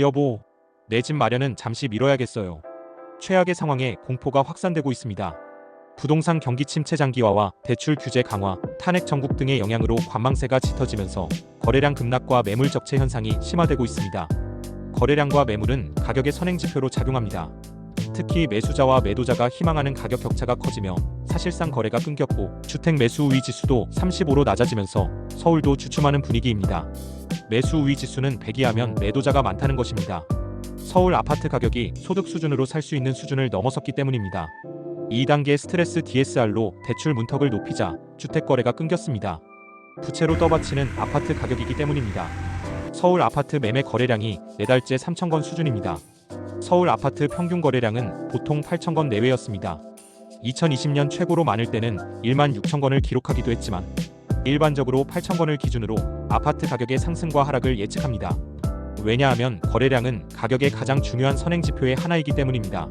여보, 내 집 마련은 잠시 미뤄야겠어요. 최악의 상황에 공포가 확산되고 있습니다. 부동산 경기 침체 장기화와 대출 규제 강화, 탄핵 정국 등의 영향으로 관망세가 짙어지면서 거래량 급락과 매물 적체 현상이 심화되고 있습니다. 거래량과 매물은 가격의 선행 지표로 작용합니다. 특히 매수자와 매도자가 희망하는 가격 격차가 커지며 사실상 거래가 끊겼고 주택 매수 우위 지수도 35로 낮아지면서 서울도 주춤하는 분위기입니다. 매수 우위 지수는 100이 하면 매도자가 많다는 것입니다. 서울 아파트 가격이 소득 수준으로 살 수 있는 수준을 넘어섰기 때문입니다. 2단계 스트레스 DSR로 대출 문턱을 높이자 주택 거래가 끊겼습니다. 부채로 떠받치는 아파트 가격이기 때문입니다. 서울 아파트 매매 거래량이 4달째 3,000건 수준입니다. 서울 아파트 평균 거래량은 보통 8,000건 내외였습니다. 2020년 최고로 많을 때는 1만 6천 건을 기록하기도 했지만 일반적으로 8천 건을 기준으로 아파트 가격의 상승과 하락을 예측합니다. 왜냐하면 거래량은 가격의 가장 중요한 선행 지표의 하나이기 때문입니다.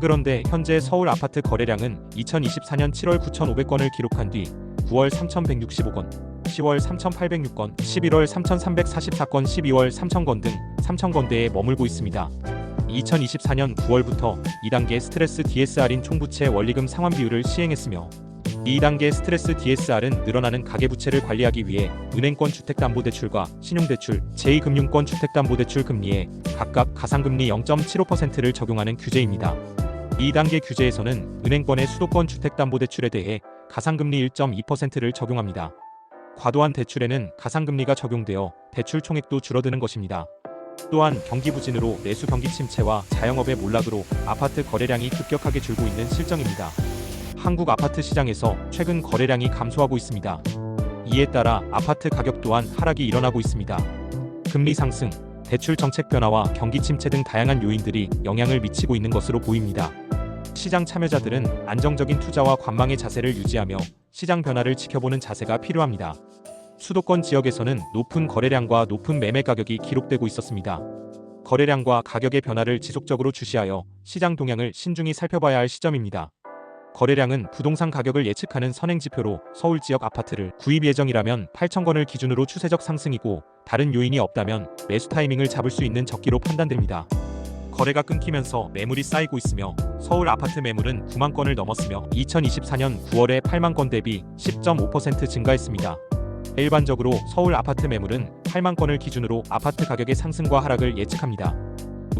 그런데 현재 서울 아파트 거래량은 2024년 7월 9,500건을 기록한 뒤 9월 3,165건, 10월 3,806건, 11월 3,344건, 12월 3,000건 등 3,000건대에 머물고 있습니다. 2024년 9월부터 2단계 스트레스 DSR인 총부채 원리금 상환 비율을 시행했으며 2단계 스트레스 DSR은 늘어나는 가계부채를 관리하기 위해 은행권 주택담보대출과 신용대출, 제2금융권 주택담보대출 금리에 각각 가상금리 0.75%를 적용하는 규제입니다. 2단계 규제에서는 은행권의 수도권 주택담보대출에 대해 가상금리 1.2%를 적용합니다. 과도한 대출에는 가상금리가 적용되어 대출 총액도 줄어드는 것입니다. 또한 경기 부진으로 내수 경기 침체와 자영업의 몰락으로 아파트 거래량이 급격하게 줄고 있는 실정입니다. 한국 아파트 시장에서 최근 거래량이 감소하고 있습니다. 이에 따라 아파트 가격 또한 하락이 일어나고 있습니다. 금리 상승, 대출 정책 변화와 경기 침체 등 다양한 요인들이 영향을 미치고 있는 것으로 보입니다. 시장 참여자들은 안정적인 투자와 관망의 자세를 유지하며 시장 변화를 지켜보는 자세가 필요합니다. 수도권 지역에서는 높은 거래량과 높은 매매 가격이 기록되고 있었습니다. 거래량과 가격의 변화를 지속적으로 주시하여 시장 동향을 신중히 살펴봐야 할 시점입니다. 거래량은 부동산 가격을 예측하는 선행 지표로 서울 지역 아파트를 구입 예정이라면 8,000건을 기준으로 추세적 상승이고 다른 요인이 없다면 매수 타이밍을 잡을 수 있는 적기로 판단됩니다. 거래가 끊기면서 매물이 쌓이고 있으며 서울 아파트 매물은 9만 건을 넘었으며 2024년 9월에 8만 건 대비 10.5% 증가했습니다. 일반적으로 서울 아파트 매물은 8만 건을 기준으로 아파트 가격의 상승과 하락을 예측합니다.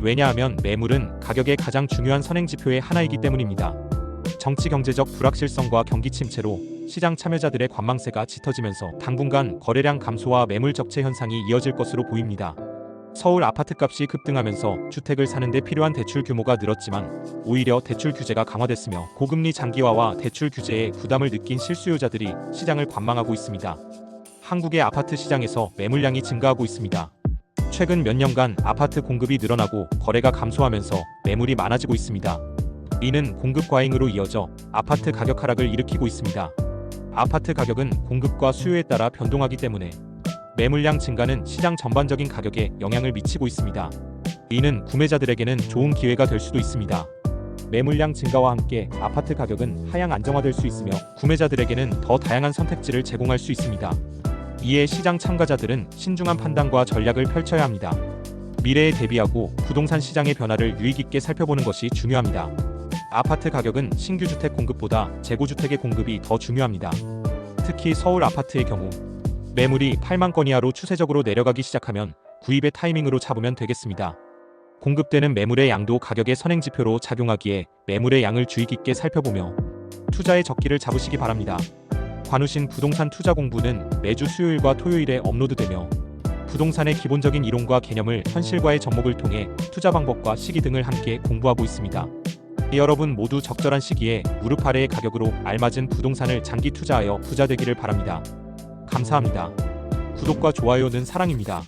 왜냐하면 매물은 가격의 가장 중요한 선행 지표의 하나이기 때문입니다. 정치 경제적 불확실성과 경기 침체로 시장 참여자들의 관망세가 짙어지면서 당분간 거래량 감소와 매물 적체 현상이 이어질 것으로 보입니다. 서울 아파트 값이 급등하면서 주택을 사는데 필요한 대출 규모가 늘었지만 오히려 대출 규제가 강화됐으며 고금리 장기화와 대출 규제에 부담을 느낀 실수요자들이 시장을 관망하고 있습니다. 한국의 아파트 시장에서 매물량이 증가하고 있습니다. 최근 몇 년간 아파트 공급이 늘어나고 거래가 감소하면서 매물이 많아지고 있습니다. 이는 공급 과잉으로 이어져 아파트 가격 하락을 일으키고 있습니다. 아파트 가격은 공급과 수요에 따라 변동하기 때문에 매물량 증가는 시장 전반적인 가격에 영향을 미치고 있습니다. 이는 구매자들에게는 좋은 기회가 될 수도 있습니다. 매물량 증가와 함께 아파트 가격은 하향 안정화될 수 있으며 구매자들에게는 더 다양한 선택지를 제공할 수 있습니다. 이에 시장 참가자들은 신중한 판단과 전략을 펼쳐야 합니다. 미래에 대비하고 부동산 시장의 변화를 유의 깊게 살펴보는 것이 중요합니다. 아파트 가격은 신규 주택 공급보다 재고 주택의 공급이 더 중요합니다. 특히 서울 아파트의 경우 매물이 8만 건 이하로 추세적으로 내려가기 시작하면 구입의 타이밍으로 잡으면 되겠습니다. 공급되는 매물의 양도 가격의 선행 지표로 작용하기에 매물의 양을 주의 깊게 살펴보며 투자의 적기를 잡으시기 바랍니다. 관우신 부동산 투자 공부는 매주 수요일과 토요일에 업로드되며 부동산의 기본적인 이론과 개념을 현실과의 접목을 통해 투자 방법과 시기 등을 함께 공부하고 있습니다. 여러분 모두 적절한 시기에 무릎 아래의 가격으로 알맞은 부동산을 장기 투자하여 부자 되기를 바랍니다. 감사합니다. 구독과 좋아요는 사랑입니다.